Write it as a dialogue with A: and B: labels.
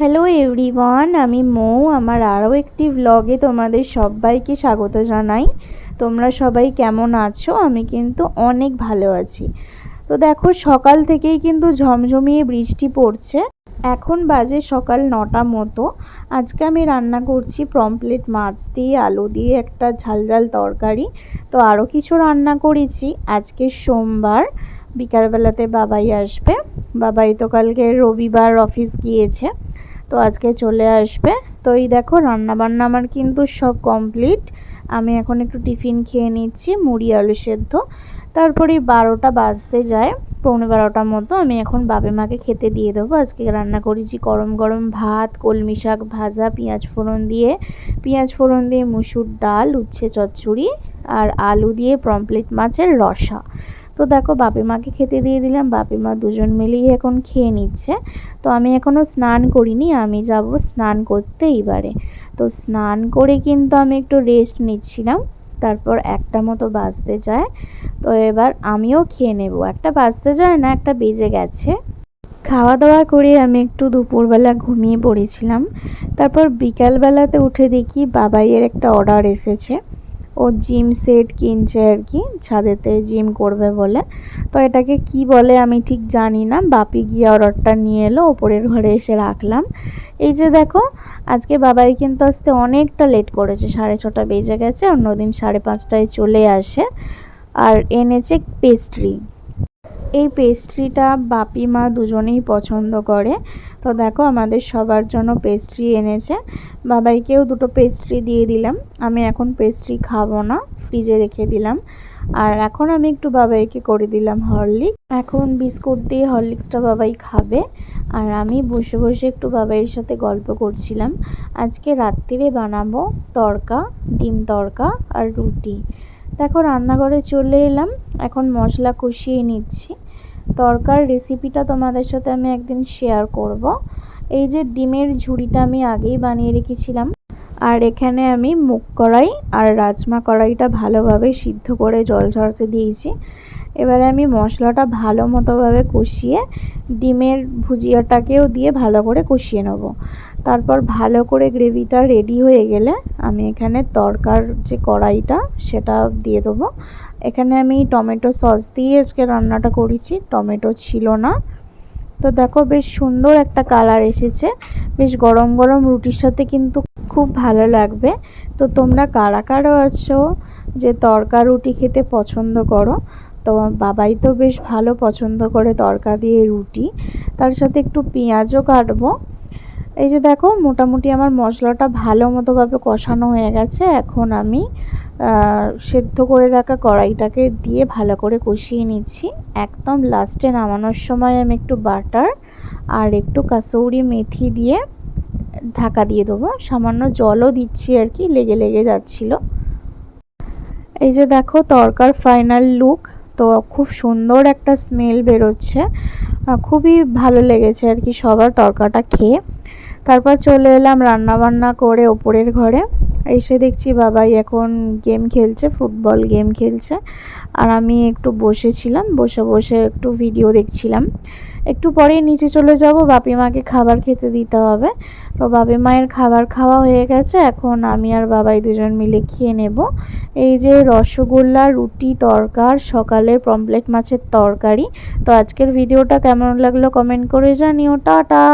A: Hello everyone আমি মৌ। আমার আরও একটি ভ্লগে তোমাদের সবাইকে স্বাগত জানাই। তোমরা সবাই কেমন আছো? আমি কিন্তু অনেক ভালো আছি। তো দেখো, সকাল থেকেই কিন্তু ঝমঝমিয়ে বৃষ্টি পড়ছে। এখন বাজে সকাল নটা মতো। আজকে আমি রান্না করছি পমপ্লেট মাছ দিয়ে, আলু দিয়ে, একটা ঝাল ঝাল তরকারি। তো আরও কিছু রান্না করেছি। আজকে সোমবার, বিকালবেলাতে বাবাই আসবে। বাবাই তো কালকে রবিবার অফিস গিয়েছে। তো আজকে চলে আসবে। তো এই দেখো রান্নাবান্না আমার কিন্তু সব কমপ্লিট আমি এখন একটু টিফিন খেয়ে নিচ্ছি, মুড়ি, আলু সেদ্ধ। তারপরে বারোটা বাজতে যায়, পৌনে বারোটার মতো। আমি এখন বাপে মাকে খেতে দিয়ে দেবো। আজকে রান্না করেছি গরম গরম ভাত, কলমি শাক ভাজা, পেঁয়াজ ফোড়ন দিয়ে। পেঁয়াজ ফোড়ন দিয়ে মুসুর ডাল, উচ্ছে চচ্চড়ি, আর আলু দিয়ে পমপ্লেট মাছের রসা। তো দেখো বাপি মাকে খেতে দিয়ে দিলাম বাপি মা দুজন মিলেই এখন খেয়ে নিচ্ছে। তো আমি এখনও স্নান করিনি, আমি যাব স্নান করতে এইবারে। তো স্নান করে কিন্তু আমি একটু রেস্ট নিচ্ছিলাম, তারপর একটা মতো বাজতে যায়। তো এবার আমিও খেয়ে নেব। একটা বাজতে যায় না, একটা বেজে গেছে। খাওয়া দাওয়া করে আমি একটু দুপুরবেলা ঘুমিয়ে পড়েছিলাম। তারপর বিকালবেলাতে উঠে দেখি বাবাইয়ের একটা অর্ডার এসেছে। ও জিম সেট কিনছে আর কি, ছাদেতে জিম করবে বলে। তো এটাকে কি বলে আমি ঠিক জানি না, বাপি গিয়ে অর্ডারটা নিয়ে এলো, ওপরের ঘরে এসে রাখলাম। এই যে দেখো, আজকে বাবাই কিন্তু আসতে অনেকটা লেট করেছে, সাড়ে ছটা বেজে গেছে, অন্যদিন সাড়ে পাঁচটায় চলে আসে, আর এনেছে পেস্ট্রি এই পেস্ট্রিটা বাপি মা দুজনেই পছন্দ করে। তো দেখো আমাদের সবার জন্য পেস্ট্রি এনেছে। বাবাইকেও দুটো পেস্ট্রি দিয়ে দিলাম। আমি এখন পেস্ট্রি খাব না ফ্রিজে রেখে দিলাম। আর এখন আমি একটু বাবাইকে করে দিলাম হরলিক এখন বিস্কুট দিয়ে হরলিক্সটা বাবাই খাবে। আর আমি বসে বসে একটু বাবাইয়ের সাথে গল্প করছিলাম। আজকে রাত্রিরে বানাবো তরকা, ডিম তরকা আর রুটি। দেখো রান্নাঘরে চলে এলাম। এখন মশলা কষিয়ে নিচ্ছি। তরকার রেসিপিটা তোমাদের সাথে আমি একদিন শেয়ার করব। এই যে ডিমের ঝুড়িটা আমি আগেই বানিয়ে রেখেছিলাম। আর এখানে আমি মুগ কড়াই আর রাজমা কড়াইটা ভালোভাবে সিদ্ধ করে জল ঝরতে দিয়েছি। এবারে আমি মশলাটা ভালো মতোভাবে কষিয়ে ডিমের ভুজিয়াটাকেও দিয়ে ভালো করে কষিয়ে নেব। তারপর ভালো করে গ্রেভিটা রেডি হয়ে গেলে আমি এখানে তরকার যে কড়াইটা সেটা দিয়ে দেবো। এখানে আমি টমেটো সস দিয়ে আজকে রান্নাটা করেছি, টমেটো ছিল না। তো দেখো বেশ সুন্দর একটা কালার এসেছে, বেশ গরম গরম রুটির সাথে কিন্তু খুব ভালো লাগবে। তো তোমরা কারা কারা আছো যে তরকা রুটি খেতে পছন্দ করো তো বাবাই তো বেশ ভালো পছন্দ করে তরকা দিয়ে রুটি। তার সাথে একটু পেঁয়াজও কাটবো। এই যে দেখো, মোটামুটি আমার মশলাটা ভালো মতোভাবে কষানো হয়ে গেছে। এখন আমি সেদ্ধ করে রাখা কড়াইটাকে দিয়ে ভালো করে কষিয়ে নিচ্ছি। একদম লাস্টে নামানোর সময় আমি একটু বাটার আর একটু কাসৌরি মেথি দিয়ে ঢাকা দিয়ে দেবো। সামান্য জলও দিচ্ছি আর কি, লেগে লেগে যাচ্ছিল। এই যে দেখো, তরকার ফাইনাল লুক তো খুব সুন্দর একটা স্মেল বেরোচ্ছে। খুবই ভালো লেগেছে আর কি সবার তরকাটা খেয়ে। তারপর চলে এলাম রান্নাবান্না করে ওপরের ঘরে। এসে দেখছি বাবাই এখন গেম খেলছে ফুটবল গেম খেলছে। আর আমি একটু বসেছিলাম, বসে বসে একটু ভিডিও দেখছিলাম। একটু পরেই নিচে চলে যাব। বাপি মাকে খাবার খেতে দিতে হবে। তো বাপি মায়ের খাবার খাওয়া হয়ে গেছে। এখন আমি আর বাবাই দুজন মিলে খেয়ে নেব। এই যে রসগোল্লা, রুটি, তরকার, সকালের পমপ্লেট মাছের তরকারি। তো আজকের ভিডিওটা কেমন লাগল কমেন্ট করে জানিও। টাটা!